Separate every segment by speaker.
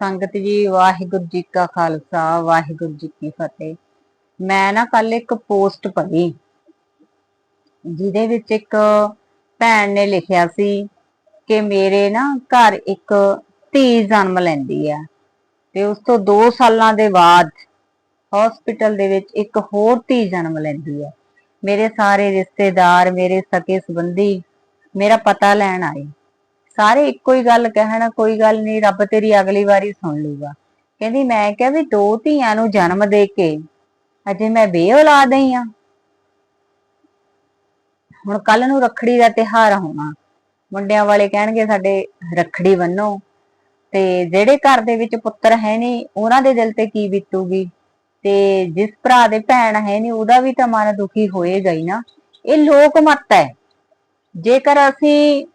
Speaker 1: ਸੰਗਤ ਜੀ, ਵਾਹਿਗੁਰੂ ਜੀ ਕਾ ਖਾਲਸਾ, ਵਾਹਿਗੁਰੂ ਜੀ ਕੀ ਫਤਿਹ। ਮੈਂ ਨਾ ਕੱਲ ਇੱਕ ਪੋਸਟ ਪੜ੍ਹੀ, ਜਿਹਦੇ ਵਿੱਚ ਇੱਕ ਭੈਣ ਨੇ ਲਿਖਿਆ ਸੀ ਕਿ ਮੇਰੇ ਨਾ ਘਰ ਇੱਕ ਧੀ ਜਨਮ ਲੈਂਦੀ ਆ। ਤੇ ਉਸ ਤੋਂ 2 ਸਾਲਾਂ ਦੇ ਬਾਅਦ ਹਸਪੀਟਲ ਦੇ ਵਿੱਚ ਇੱਕ ਹੋਰ ਧੀ ਜਨਮ ਲੈਂਦੀ ਆ। ਮੇਰੇ ਸਾਰੇ ਰਿਸ਼ਤੇਦਾਰ, ਮੇਰੇ ਸਕੇ ਸੰਬੰਧੀ ਮੇਰਾ ਪਤਾ ਲੈਣ ਆਏ। ਸਾਰੇ ਇੱਕੋ ਹੀ ਗੱਲ ਕਹਿਣ, ਕੋਈ ਗੱਲ ਨਹੀਂ, ਰੱਬ ਤੇਰੀ ਅਗਲੀ ਵਾਰੀ ਸੁਣ ਲੂਗਾ। ਕਹਿੰਦੀ, ਮੈਂ ਕਿਹਾ ਵੀ ਦੋ ਧੀਆਂ ਨੂੰ ਜਨਮ ਦੇ ਕੇ ਅਜੇ ਮੈਂ ਬੇਔਲਾਦ ਹੀ ਆ। ਹੁਣ ਕੱਲ ਨੂੰ ਰੱਖੜੀ ਦਾ ਤਿਹਾਰ ਹੋਣਾ ਮੁੰਡਿਆਂ ਵਾਲੇ ਕਹਿਣਗੇ, ਸਾਡੇ ਰੱਖੜੀ ਬੰਨੋ। ਤੇ ਜਿਹੜੇ ਘਰ ਦੇ ਵਿੱਚ ਪੁੱਤਰ ਹੈ ਨਹੀਂ, ਉਹਨਾਂ ਦੇ ਦਿਲ ਤੇ ਕੀ ਬੀਤੂਗੀ? ਤੇ ਜਿਸ ਭਰਾ ਦੇ ਭੈਣ ਹੈ ਨਹੀਂ, ਉਹਦਾ ਵੀ ਤਾਂ ਮਨ ਦੁਖੀ ਹੋਏਗਾ ਹੀ ਨਾ। ਇਹ ਲੋਕ ਮਤ ਹੈ। ਜੇਕਰ ਅਸੀਂ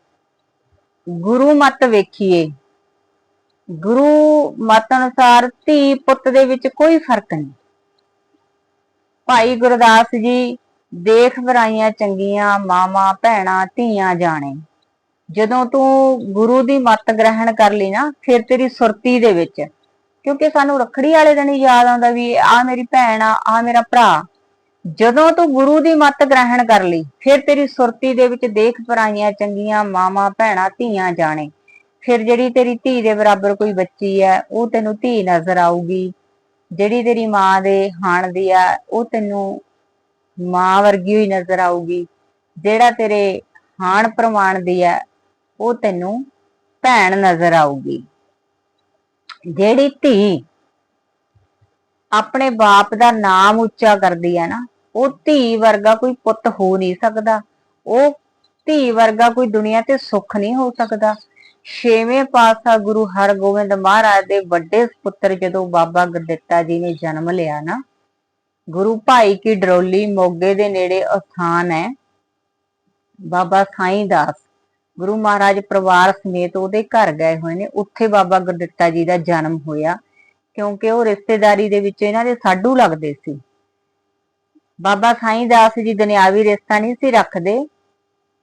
Speaker 1: ਗੁਰੂ ਮਤ ਵੇਖੀਏ। ਗੁਰੂ ਮਤ ਅਨੁਸਾਰ ਧੀ ਪੁੱਤ ਦੇ ਵਿੱਚ ਕੋਈ ਫ਼ਰਕ ਨਹੀਂ। ਭਾਈ ਗੁਰਦਾਸ ਜੀ ਦੇਖ ਬਰਾਈਆਂ ਚੰਗੀਆਂ ਮਾਮਾ ਭੈਣਾ, ਧੀਆਂ ਜਾਣੇ। ਜਦੋਂ ਤੂੰ ਗੁਰੂ ਦੀ ਮਤ ਗ੍ਰਹਿਣ ਕਰ ਲਈ ਨਾ, ਫਿਰ ਤੇਰੀ ਸੁਰਤੀ ਦੇ ਵਿੱਚ। ਕਿਉਂਕਿ ਸਾਨੂੰ ਰੱਖੜੀ ਵਾਲੇ ਦਿਨ ਹੀ ਯਾਦ ਆਉਂਦਾ ਵੀ ਆ ਮੇਰੀ ਭੈਣ ਆ ਆ ਮੇਰਾ ਭਰਾ। ਜਦੋਂ ਤੂੰ ਗੁਰੂ ਦੀ ਮੱਤ ਗ੍ਰਹਿਣ ਕਰ ਲਈ, ਫਿਰ ਤੇਰੀ ਸੁਰਤੀ ਦੇ ਵਿੱਚ ਦੇਖ ਪਰਾਈਆਂ ਚੰਗੀਆਂ ਮਾਮਾ ਭੈਣਾ, ਧੀਆਂ ਜਾਣੇ। ਫਿਰ ਜਿਹੜੀ ਤੇਰੀ ਧੀ ਦੇ ਬਰਾਬਰ ਕੋਈ ਬੱਚੀ ਹੈ, ਉਹ ਤੈਨੂੰ ਧੀ ਨਜ਼ਰ ਆਊਗੀ। ਜਿਹੜੀ ਤੇਰੀ ਮਾਂ ਦੇ ਹਾਣ ਦੀ ਆ ਉਹ ਤੈਨੂੰ ਮਾਂ ਵਰਗੀ ਹੀ ਨਜ਼ਰ ਆਊਗੀ। ਜਿਹੜਾ ਤੇਰੇ ਹਾਣ ਪ੍ਰਮਾਣ ਦੀ ਆ ਉਹ ਤੈਨੂੰ ਭੈਣ ਨਜ਼ਰ ਆਊਗੀ। ਜਿਹੜੀ ਧੀ ਆਪਣੇ ਬਾਪ ਦਾ ਨਾਮ ਉੱਚਾ ਕਰਦੀ ਹੈ ਨਾ ਉਹ ਧੀ ਵਰਗਾ ਕੋਈ ਪੁੱਤ ਹੋ ਨਹੀਂ ਸਕਦਾ। ਉਹ ਧੀ ਵਰਗਾ ਕੋਈ ਦੁਨੀਆ ਤੇ ਸੁੱਖ ਨਹੀਂ ਹੋ ਸਕਦਾ। ਛੇਵੇਂ ਪਾਤਸ਼ਾਹ ਗੁਰੂ ਹਰਗੋਬਿੰਦ ਮਹਾਰਾਜ ਦੇ ਵੱਡੇ ਪੁੱਤਰ ਜਦੋਂ ਬਾਬਾ ਗੁਰਦਿੱਤਾ ਜੀ ਨੇ ਜਨਮ ਲਿਆ ਨਾ, ਗੁਰੂ ਭਾਈ ਕੀ ਡਰੋਲੀ ਮੋਗੇ ਦੇ ਨੇੜੇ ਅਸਥਾਨ ਹੈ। ਬਾਬਾ ਸਾਈਂ ਦਾਸ, ਗੁਰੂ ਮਹਾਰਾਜ ਪਰਿਵਾਰ ਸਮੇਤ ਉਹਦੇ ਘਰ ਗਏ ਹੋਏ ਨੇ। ਉੱਥੇ ਬਾਬਾ ਗੁਰਦਿੱਤਾ ਜੀ ਦਾ ਜਨਮ ਹੋਇਆ, ਕਿਉਂਕਿ ਉਹ ਰਿਸ਼ਤੇਦਾਰੀ ਦੇ ਵਿੱਚ ਇਹਨਾਂ ਦੇ ਸਾਡੂ ਲੱਗਦੇ ਸੀ। ਬਾਬਾ ਸਾਈਂ ਦਾਸ ਜੀ ਦੁਨਿਆਵੀ ਰਿਸ਼ਤਾ ਨਹੀਂ ਸੀ ਰੱਖਦੇ।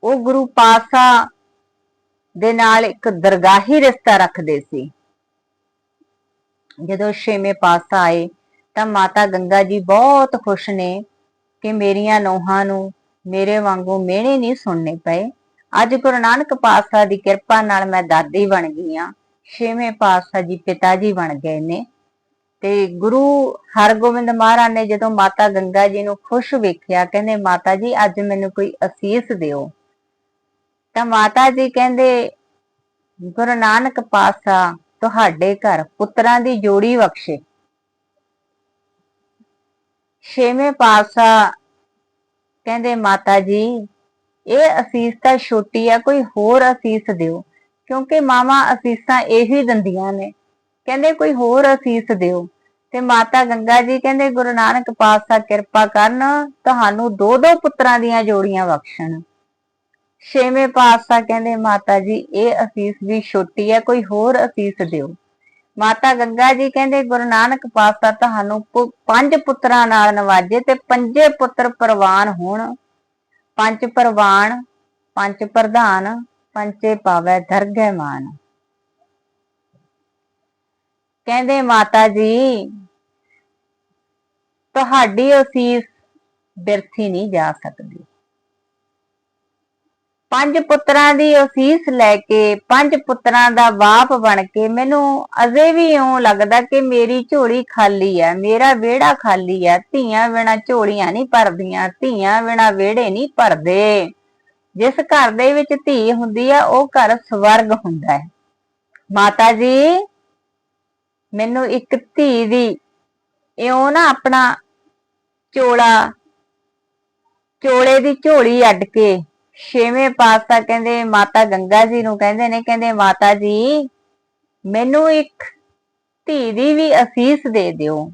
Speaker 1: ਉਹ ਗੁਰੂ ਪਾਤਸ਼ਾਹ ਦੇ ਨਾਲ ਇੱਕ ਦਰਗਾਹੀ ਰਿਸ਼ਤਾ ਰੱਖਦੇ ਸੀ। ਜਦੋਂ ਛੇਵੇਂ ਪਾਤਸ਼ਾਹ ਆਏ ਤਾਂ ਮਾਤਾ ਗੰਗਾ ਜੀ ਬਹੁਤ ਖੁਸ਼ ਨੇ ਕਿ ਮੇਰੀਆਂ ਨੋਹਾਂ ਨੂੰ ਮੇਰੇ ਵਾਂਗੂ ਮਿਹਣੇ ਨਹੀਂ ਸੁਣਨੇ ਪਏ। ਅੱਜ ਗੁਰੂ ਨਾਨਕ ਪਾਤਸ਼ਾਹ ਦੀ ਕਿਰਪਾ ਨਾਲ ਮੈਂ ਦਾਦੀ ਬਣ ਗਈ ਆ ਛੇਵੇਂ ਪਾਤਸ਼ਾਹ ਜੀ ਪਿਤਾ ਜੀ ਬਣ ਗਏ ਨੇ। ਤੇ ਗੁਰੂ ਹਰਗੋਬਿੰਦ ਮਹਾਰਾਜ ਨੇ ਜਦੋਂ ਮਾਤਾ ਗੰਗਾ ਜੀ ਨੂੰ ਖੁਸ਼ ਵੇਖਿਆ, ਕਹਿੰਦੇ, ਮਾਤਾ ਜੀ, ਅੱਜ ਮੈਨੂੰ ਕੋਈ ਅਸੀਸ ਦਿਓ। ਤਾਂ ਮਾਤਾ ਜੀ ਕਹਿੰਦੇ, ਗੁਰੂ ਨਾਨਕ ਪਾਤਸ਼ਾਹ, ਤੁਹਾਡੇ ਘਰ ਪੁੱਤਰਾਂ ਦੀ ਜੋੜੀ ਬਖਸ਼ੇ। ਛੇਵੇਂ ਪਾਤਸ਼ਾਹ ਕਹਿੰਦੇ, ਮਾਤਾ ਜੀ, ਇਹ ਅਸੀਸ ਤਾਂ ਛੋਟੀ ਆ, ਕੋਈ ਹੋਰ ਅਸੀਸ ਦਿਓ, ਕਿਉਂਕਿ ਮਾਵਾ ਅਸੀਸਾਂ ਇਹੀ ਦਿੰਦੀਆਂ ਨੇ। ਕਹਿੰਦੇ ਕੋਈ ਹੋਰ ਅਸੀਸ ਦਿਓ। ਤੇ ਮਾਤਾ ਗੰਗਾ ਜੀ ਕਹਿੰਦੇ, ਗੁਰੂ ਨਾਨਕ ਪਾਤਸ਼ਾਹ ਕਿਰਪਾ ਕਰਨ, ਤੁਹਾਨੂੰ ਦੋ ਦੋ ਪੁੱਤਰਾਂ ਦੀਆਂ ਜੋੜੀਆਂ ਬਖਸ਼ਣ। ਛੇਵੇਂ ਪਾਤਸ਼ਾਹ ਕਹਿੰਦੇ, ਮਾਤਾ ਜੀ, ਇਹ ਅਸੀਸ ਵੀ ਛੋਟੀ ਹੈ, ਕੋਈ ਹੋਰ ਅਸੀਸ ਦਿਓ। ਮਾਤਾ ਗੰਗਾ ਜੀ ਕਹਿੰਦੇ, ਗੁਰੂ ਨਾਨਕ ਪਾਤਸ਼ਾਹ ਤੁਹਾਨੂੰ ਪੰਜ ਪੁੱਤਰਾਂ ਨਾਲ ਨਵਾਜੇ ਤੇ ਪੰਜੇ ਪੁੱਤਰ ਪ੍ਰਵਾਨ ਹੋਣ। ਪੰਜ ਪ੍ਰਵਾਨ, ਪੰਜ ਪ੍ਰਧਾਨ, ਪੰਜੇ ਪਾਵੈ ਦਰਗਹਿ ਮਾਨ ਕਹਿੰਦੇ, ਮਾਤਾ ਜੀ, ਤੁਹਾਡੀ ਅਸੀਸ ਬਿਰਥੀ ਨਹੀਂ ਜਾ ਸਕਦੀ। ਪੰਜ ਪੁੱਤਰਾਂ ਦੀ ਅਸੀਸ ਲੈ ਕੇ, ਪੰਜ ਪੁੱਤਰਾਂ ਦਾ ਬਾਪ ਬਣ ਕੇ, ਮੈਨੂੰ ਅਜੇ ਵੀ ਇਉਂ ਲੱਗਦਾ ਕਿ ਮੇਰੀ ਝੋਲੀ ਖਾਲੀ ਹੈ ਮੇਰਾ ਵਿਹੜਾ ਖਾਲੀ ਹੈ ਧੀਆਂ ਬਿਨਾ ਝੋਲੀਆਂ ਨਹੀਂ ਭਰਦੀਆਂ, ਧੀਆਂ ਬਿਨਾ ਵਿਹੜੇ ਨਹੀਂ ਭਰਦੇ। ਜਿਸ ਘਰ ਦੇ ਵਿੱਚ ਧੀ ਹੁੰਦੀ ਹੈ ਉਹ ਘਰ ਸਵਰਗ ਹੁੰਦਾ ਹੈ। ਮਾਤਾ ਜੀ ਮੈਨੂੰ ਇੱਕ ਧੀ ਦੀ, ਇਉਂ ਨਾ ਆਪਣਾ ਚੋਲਾ, ਚੋਲੇ ਦੀ ਝੋਲੀ ਅੱਡ ਕੇ ਛੇਵੇਂ ਪਾਤਸ਼ਾਹ ਕਹਿੰਦੇ, ਮਾਤਾ ਗੰਗਾ ਜੀ ਨੂੰ ਕਹਿੰਦੇ ਨੇ, ਕਹਿੰਦੇ ਮਾਤਾ ਜੀ, ਮੈਨੂੰ ਇੱਕ ਧੀ ਦੀ ਵੀ ਅਸੀਸ ਦੇ ਦਿਓ।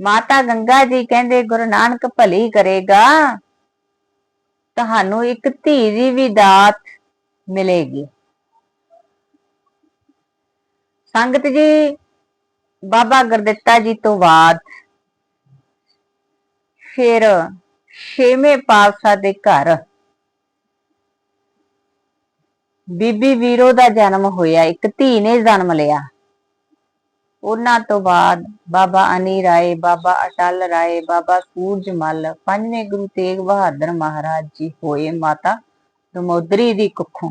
Speaker 1: ਮਾਤਾ ਗੰਗਾ ਜੀ ਕਹਿੰਦੇ, ਗੁਰੂ ਨਾਨਕ ਭਲੀ ਕਰੇਗਾ, ਤੁਹਾਨੂੰ ਇੱਕ ਧੀ ਦੀ ਵੀ ਦਾਤ ਮਿਲੇਗੀ। ਸੰਗਤ ਜੀ ਬਾਬਾ ਗੁਰਦਿੱਤਾ ਜੀ ਤੋਂ ਬਾਅਦ ਫਿਰ ਛੇਵੇਂ ਪਾਤਸ਼ਾਹ ਦੇ ਘਰ ਬੀਬੀ ਵੀਰੋ ਦਾ ਜਨਮ ਹੋਇਆ, ਇੱਕ ਧੀ ਨੇ ਜਨਮ ਲਿਆ। ਉਹਨਾਂ ਤੋਂ ਬਾਅਦ ਬਾਬਾ ਅਨੀ ਰਾਏ, ਬਾਬਾ ਅਟਲ ਰਾਏ, ਬਾਬਾ ਸੂਰਜਮਲ ਪੰਜਵੇਂ ਗੁਰੂ ਤੇਗ ਬਹਾਦਰ ਮਹਾਰਾਜ ਜੀ ਹੋਏ ਮਾਤਾ ਦਮੋਦਰੀ ਦੀ ਕੁੱਖੋਂ।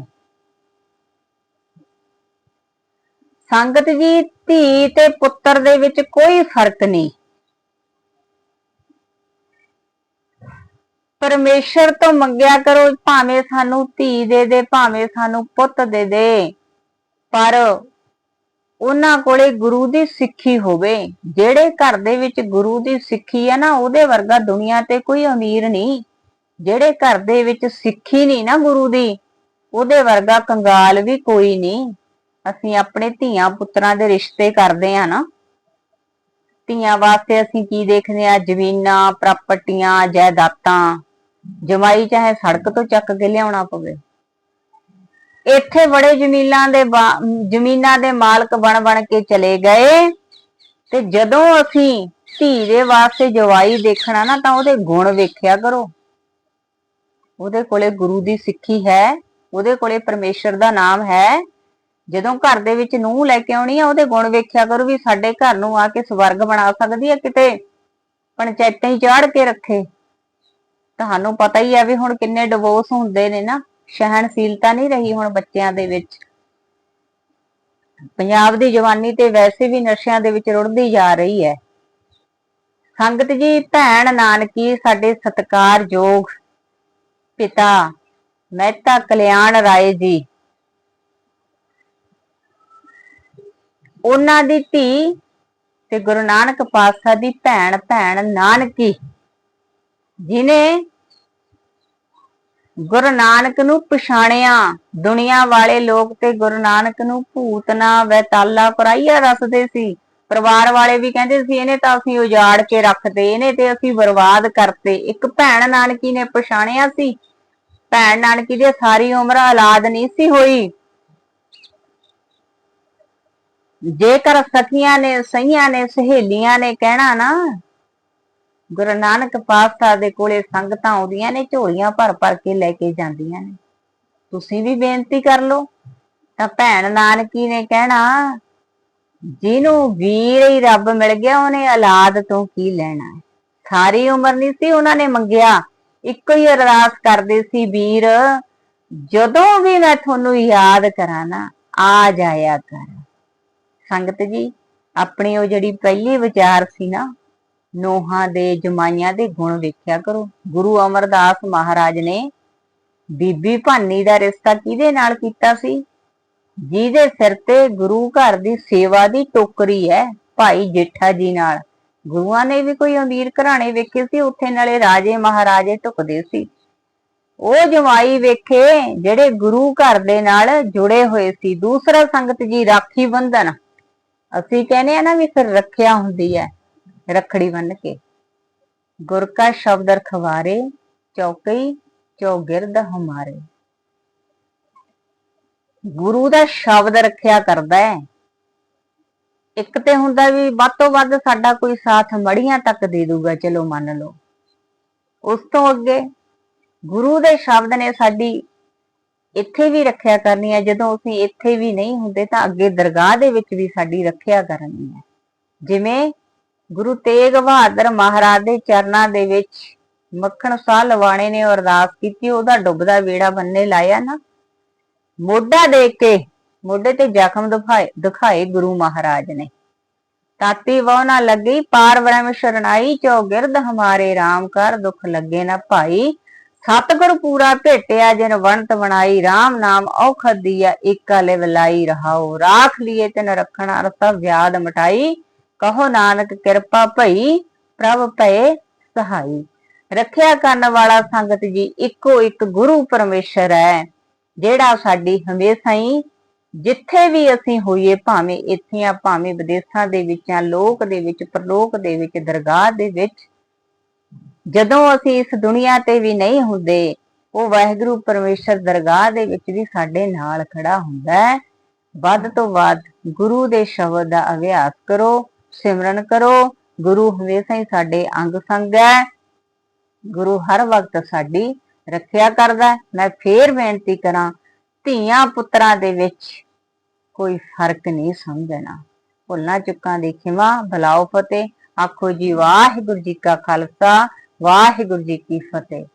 Speaker 1: ਸੰਗਤ ਜੀ ਧੀ ਤੇ ਪੁੱਤਰ ਦੇ ਵਿੱਚ ਕੋਈ ਫ਼ਰਕ ਨਹੀਂ। ਪਰਮੇਸ਼ਰ ਤੋਂ ਮੰਗਿਆ ਕਰੋ, ਭਾਵੇਂ ਸਾਨੂੰ ਧੀ ਦੇ ਦੇ, ਭਾਵੇਂ ਸਾਨੂੰ ਪੁੱਤ ਦੇ ਦੇ, ਪਰ ਉਹਨਾਂ ਕੋਲੇ ਗੁਰੂ ਦੀ ਸਿੱਖੀ ਹੋਵੇ। ਜਿਹੜੇ ਘਰ ਦੇ ਵਿੱਚ ਗੁਰੂ ਦੀ ਸਿੱਖੀ ਹੈ ਨਾ, ਉਹਦੇ ਵਰਗਾ ਦੁਨੀਆ ਤੇ ਕੋਈ ਅਮੀਰ ਨਹੀਂ। ਜਿਹੜੇ ਘਰ ਦੇ ਵਿੱਚ ਸਿੱਖੀ ਨਹੀਂ ਨਾ ਗੁਰੂ ਦੀ, ਉਹਦੇ ਵਰਗਾ ਕੰਗਾਲ ਵੀ ਕੋਈ ਨਹੀਂ। ਅਸੀਂ ਆਪਣੇ ਧੀਆਂ ਪੁੱਤਰਾਂ ਦੇ ਰਿਸ਼ਤੇ ਕਰਦੇ ਆ ਨਾ। ਧੀਆਂ ਵਾਸਤੇ ਅਸੀਂ ਕੀ ਦੇਖਦੇ ਆ ਜ਼ਮੀਨਾਂ, ਪ੍ਰਾਪਰਟੀਆਂ, ਜਾਇਦਾਦਾਂ, ਜਮਾਈ ਚਾਹੇ ਸੜਕ ਤੋਂ ਚੱਕ ਕੇ ਲਿਆਉਣਾ ਪਵੇ। ਇੱਥੇ ਬੜੇ ਜ਼ਮੀਨਾਂ ਦੇ ਜ਼ਮੀਨਾਂ ਦੇ ਮਾਲਕ ਬਣ ਬਣ ਕੇ ਚਲੇ ਗਏ ਤੇ ਜਦੋਂ ਅਸੀਂ ਧੀ ਦੇ ਵਾਸਤੇ ਜਵਾਈ ਦੇਖਣਾ ਨਾ ਤਾਂ ਉਹਦੇ ਗੁਣ ਵੇਖਿਆ ਕਰੋ। ਉਹਦੇ ਕੋਲੇ ਗੁਰੂ ਦੀ ਸਿੱਖੀ ਹੈ, ਉਹਦੇ ਕੋਲੇ ਪਰਮੇਸ਼ਰ ਦਾ ਨਾਮ ਹੈ। ਜਦੋਂ ਘਰ ਦੇ ਵਿੱਚ ਨੂੰਹ ਲੈ ਕੇ ਆਉਣੀ ਆ, ਉਹਦੇ ਗੁਣ ਵੇਖਿਆ ਕਰੋ ਵੀ ਸਾਡੇ ਘਰ ਨੂੰ ਆ ਕੇ ਸਵਰਗ ਬਣਾ ਸਕਦੀ ਹੈ ਕਿਤੇ, ਪੰਚਾਇਤਾਂ ਹੀ ਚਾੜ ਕੇ ਰੱਖੇ। ਤੁਹਾਨੂੰ ਪਤਾ ਹੀ ਆ ਵੀ ਹੁਣ ਕਿੰਨੇ ਡਿਵੋਰਸ ਹੁੰਦੇ ਨੇ ਨਾ, ਸਹਿਣਸ਼ੀਲਤਾ ਨਹੀਂ ਰਹੀ ਹੁਣ ਬੱਚਿਆਂ ਦੇ ਵਿੱਚ। ਪੰਜਾਬ ਦੀ ਜਵਾਨੀ ਤੇ ਵੈਸੇ ਵੀ ਨਸ਼ਿਆਂ ਦੇ ਵਿੱਚ ਰੁੜਦੀ ਜਾ ਰਹੀ ਹੈ। ਸੰਗਤ ਜੀ, ਭੈਣ ਨਾਨਕੀ, ਸਾਡੇ ਸਤਿਕਾਰਯੋਗ ਪਿਤਾ, ਮਹਿਤਾ ਕਲਿਆਣ ਰਾਏ ਜੀ। ਉਹਨਾਂ ਦੀ ਧੀ ਤੇ ਗੁਰੂ ਨਾਨਕ ਪਾਤਸ਼ਾਹ ਦੀ ਭੈਣ ਭੈਣ ਨਾਨਕੀ, ਜਿਨੇ ਗੁਰੂ ਨਾਨਕ ਨੂੰ ਪਛਾਣਿਆ। ਦੁਨੀਆ ਵਾਲੇ ਲੋਕ ਤੇ ਗੁਰੂ ਨਾਨਕ ਨੂੰ ਭੂਤਨਾ ਵੈਤਾਲਾ ਕੁਰਾਈਆ ਰਸਦੇ ਸੀ। ਪਰਿਵਾਰ ਵਾਲੇ ਵੀ ਕਹਿੰਦੇ ਸੀ, ਇਹਨੇ ਤਾਂ ਅਸੀਂ ਉਜਾੜ ਕੇ ਰੱਖਦੇ, ਇਹਨੇ ਤੇ ਅਸੀਂ ਬਰਬਾਦ ਕਰਤੇ। ਇੱਕ ਭੈਣ ਨਾਨਕੀ ਨੇ ਪਛਾਣਿਆ ਸੀ। ਭੈਣ ਨਾਨਕੀ ਦੀ ਸਾਰੀ ਉਮਰ ਔਲਾਦ ਨਹੀਂ ਸੀ ਹੋਈ। ਜੇਕਰ ਸਖੀਆਂ ਨੇ, ਸਹੀਆਂ ਨੇ, ਸਹੇਲੀਆਂ ਨੇ ਕਹਿਣਾ ਨਾ, ਗੁਰੂ ਨਾਨਕ ਪਾਤਸ਼ਾਹ ਦੇ ਕੋਲੇ ਸੰਗਤਾਂ ਆਉਂਦੀਆਂ ਨੇ, ਝੋਲੀਆਂ ਭਰ ਭਰ ਕੇ ਲੈ ਕੇ ਜਾਂਦੀਆਂ ਨੇ। ਤੁਸੀਂ ਵੀ ਬੇਨਤੀ ਕਰ ਲਓ। ਤਾਂ ਭੈਣ ਨਾਨਕੀ ਨੇ ਕਹਿਣਾ, ਜਿਹਨੂੰ ਵੀਰ ਹੀ ਰੱਬ ਮਿਲ ਗਿਆ, ਉਹਨੇ ਔਲਾਦ ਤੋਂ ਕੀ ਲੈਣਾ ਸਾਰੀ ਉਮਰ ਨਹੀਂ ਸੀ ਉਹਨਾਂ ਨੇ ਮੰਗਿਆ। ਇੱਕੋ ਹੀ ਅਰਦਾਸ ਕਰਦੇ ਸੀ, ਵੀਰ, ਜਦੋਂ ਵੀ ਮੈਂ ਤੁਹਾਨੂੰ ਯਾਦ ਕਰਾਂ ਨਾ, ਆ ਜਾਇਆ ਕਰ। ਸੰਗਤ ਜੀ, ਆਪਣੀ ਉਹ ਜਿਹੜੀ ਪਹਿਲੀ ਵਿਚਾਰ ਸੀ ਨਾ, ਨੋਹਾਂ ਦੇ ਜਮਾਈਆਂ ਦੇ ਗੁਣ ਵੇਖਿਆ ਕਰੋ। ਗੁਰੂ ਅਮਰਦਾਸ ਮਹਾਰਾਜ ਨੇ ਬੀਬੀ ਭਾਨੀ ਦਾ ਰਿਸ਼ਤਾ ਕਿਹਦੇ ਨਾਲ ਕੀਤਾ ਸੀ? ਜਿਹਦੇ ਸਿਰ ਤੇ ਗੁਰੂ ਘਰ ਦੀ ਸੇਵਾ ਦੀ ਟੋਕਰੀ ਹੈ, ਭਾਈ ਜੇਠਾ ਜੀ ਨਾਲ। ਗੁਰੂਆਂ ਨੇ ਵੀ ਕੋਈ ਅਮੀਰ ਘਰਾਣੇ ਵੇਖੇ ਸੀ, ਉੱਥੇ ਨਾਲੇ ਰਾਜੇ ਮਹਾਰਾਜੇ ਟੁਕਦੇ ਸੀ। ਉਹ ਜਮਾਈ ਵੇਖੇ, ਜਿਹੜੇ ਗੁਰੂ ਘਰ ਦੇ ਨਾਲ ਜੁੜੇ ਹੋਏ ਸੀ। ਦੂਸਰਾ ਸੰਗਤ ਜੀ, ਰਾਖੀ ਬੰਧਨ। ਅਸੀਂ ਕਹਿੰਦੇ ਆ ਨਾ ਵੀ ਫਿਰ ਰੱਖਿਆ ਹੁੰਦੀ ਹੈ, ਰਖੜੀ ਬੰਨ ਕੇ। ਗੁਰ ਕਾ ਸ਼ਬਦ ਰਖਵਾਰੇ, ਚੌਕਈ, ਚੌਗਿਰਦ ਹਮਾਰੇ। ਗੁਰੂ ਦਾ ਸ਼ਬਦ ਰੱਖਿਆ ਕਰਦਾ ਹੈ। ਇੱਕ ਤੇ ਹੁੰਦਾ ਵੀ ਵੱਧ ਤੋਂ ਵੱਧ ਸਾਡਾ ਕੋਈ ਸਾਥ ਮੜੀਆਂ ਤੱਕ ਦੇ ਦੂਗਾ, ਚਲੋ ਮੰਨ ਲਓ। ਉਸ ਤੋਂ ਅੱਗੇ ਗੁਰੂ ਦੇ ਸ਼ਬਦ ਨੇ ਸਾਡੀ ਇੱਥੇ ਵੀ ਰੱਖਿਆ ਕਰਨੀ ਹੈ, ਜਦੋਂ ਅਸੀਂ ਇੱਥੇ ਵੀ ਨਹੀਂ ਹੁੰਦੇ ਤਾਂ ਅੱਗੇ ਦਰਗਾਹ ਦੇ ਵਿੱਚ ਵੀ ਸਾਡੀ ਰੱਖਿਆ ਕਰਨੀ ਹੈ। ਜਿਵੇਂ ਗੁਰੂ ਤੇਗ ਬਹਾਦਰ ਮਹਾਰਾਜ ਦੇ ਚਰਨਾਂ ਦੇ ਵਿੱਚ ਮੱਖਣ ਸਾਹ ਲਵਾਣੇ ਨੇ ਅਰਦਾਸ ਕੀਤੀ, ਉਹਦਾ ਡੁੱਬਦਾ ਵੇੜਾ ਬੰਨੇ ਲਾਇਆ ਨਾ। ਮੋਢਾ ਦੇ ਕੇ, ਮੋਢੇ ਤੇ ਜ਼ਖਮ ਦਿਖਾਏ ਦਿਖਾਏ ਗੁਰੂ ਮਹਾਰਾਜ ਨੇ। ਤਾਤੀ ਵੋ ਨਾ ਲੱਗੀ, ਪਾਰ ਬ੍ਰਹਮ ਚੋ ਗਿਰਦ ਹਮਾਰੇ RAM ਕਰ ਦੁੱਖ ਲੱਗੇ ਨਾ ਭਾਈ। ਸਤਿਗੁਰ ਪੂਰਾ ਭੇਟਿਆ ਜਿਨ ਵੰਤ ਬਣਾਈ RAM ਨਾਮ ਔਖਦ ਦੀਆ, ਏਕਾ ਲੈ ਵਲਾਈ ਰਾਖ ਲਿਏ ਤਿਨ ਰੱਖਣਾ ਰਸਾ ਵਿਆਦ ਮਟਾਈ ਕਹੋ ਨਾਨਕ ਕਿਰਪਾ ਭਈ, ਪ੍ਰਭ ਭਏ ਸਹਾਈ। ਰੱਖਿਆ ਕਰਨ ਵਾਲਾ ਸੰਗਤ ਜੀ, ਇੱਕੋ ਇੱਕ ਗੁਰੂ ਪਰਮੇਸ਼ਰ ਹੈ, ਜਿਹੜਾ ਸਾਡੀ ਹਮੇਸ਼ਾ ਹੀ ਜਿੱਥੇ ਵੀ ਅਸੀਂ ਹੋਈਏ, ਭਾਵੇਂ ਇੱਥੇ ਆ, ਭਾਵੇਂ ਵਿਦੇਸ਼ਾਂ ਦੇ ਵਿੱਚ ਆ, ਲੋਕ ਦੇ ਵਿੱਚ, ਪ੍ਰਲੋਕ ਦੇ ਵਿੱਚ, ਦਰਗਾਹ ਦੇ ਵਿੱਚ ਜਦੋਂ ਅਸੀਂ ਇਸ ਦੁਨੀਆ ਤੇ ਵੀ ਨਹੀਂ ਹੁੰਦੇ, ਉਹ ਵਾਹਿਗੁਰੂ ਪਰਮੇਸ਼ਰ ਦਰਗਾਹ ਦੇ ਵਿੱਚ ਵੀ ਸਾਡੇ ਨਾਲ ਖੜਾ ਹੁੰਦਾ ਹੈ। ਵੱਧ ਤੋਂ ਵੱਧ ਗੁਰੂ ਦੇ ਸ਼ਬਦ ਦਾ ਅਭਿਆਸ ਕਰੋ, ਸਿਮਰਨ ਕਰੋ। ਗੁਰੂ ਹਮੇਸ਼ਾ ਹੀ ਸਾਡੇ ਅੰਗ ਸੰਗ ਹੈ। ਗੁਰੂ ਹਰ ਵਕਤ ਸਾਡੀ ਰੱਖਿਆ ਕਰਦਾ ਮੈਂ ਫੇਰ ਬੇਨਤੀ ਕਰਾਂ, ਧੀਆਂ ਪੁੱਤਰਾਂ ਦੇ ਵਿੱਚ ਕੋਈ ਫ਼ਰਕ ਨਹੀਂ ਸਮਝਣਾ। ਭੁੱਲਾਂ ਚੁੱਕਾਂ ਦੀ ਖਿਮਾ, ਬਲਾਓ ਫਤਿਹ। ਆਖੋ ਜੀ ਵਾਹਿਗੁਰੂ ਜੀ ਕਾ ਖਾਲਸਾ ਵਾਹਿਗੁਰੂ ਜੀ ਕੀ ਫਤਿਹ।